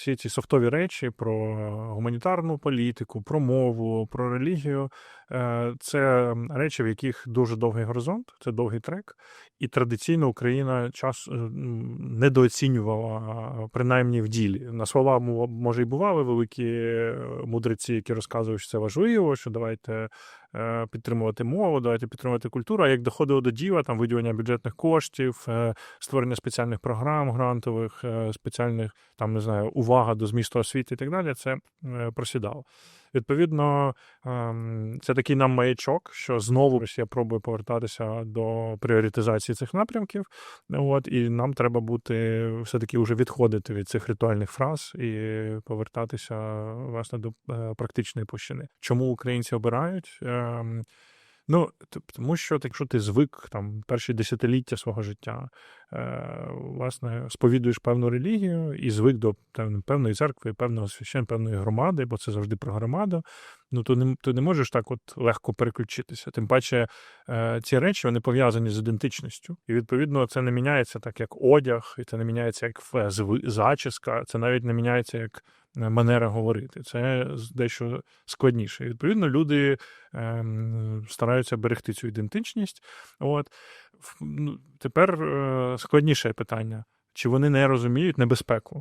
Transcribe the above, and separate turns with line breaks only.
всі ці софтові речі про гуманітарну політику, про мову, про релігію е, це речі, в яких дуже довгий горизонт, це довгий трек. І традиційно Україна час е, недооцінювала, принаймні в ділі. На слова може і бували великі е, мудреці, які розказують, що це важливо, що давайте е, підтримувати мову, давайте підтримувати культуру. А як доходило до діла, там виділення бюджетних коштів, е, створення спеціальних програм грантових, е, спеціальних там не знаю, увага до змісту освіти і так далі, це е, просідало. Відповідно, ем, це такий нам маячок, що знову Росія пробує повертатися до пріоритизації цих напрямків. От і нам треба бути все-таки вже відходити від цих ритуальних фраз і повертатися власне до е, практичної площини. Чому українці обирають? Ну, тому що так, якщо ти звик там перші десятиліття свого життя, е, власне, сповідуєш певну релігію і звик до певної, певної церкви, певного священ, певної громади, бо це завжди про громаду. Ну то не ти не можеш так от легко переключитися. Тим паче, е, ці речі вони пов'язані з ідентичністю, і відповідно це не міняється так, як одяг, і це не міняється як зачіска, це навіть не міняється як манера говорити. Це дещо складніше. Відповідно, люди ем, стараються берегти цю ідентичність. От ну, тепер е, складніше питання. Чи вони не розуміють небезпеку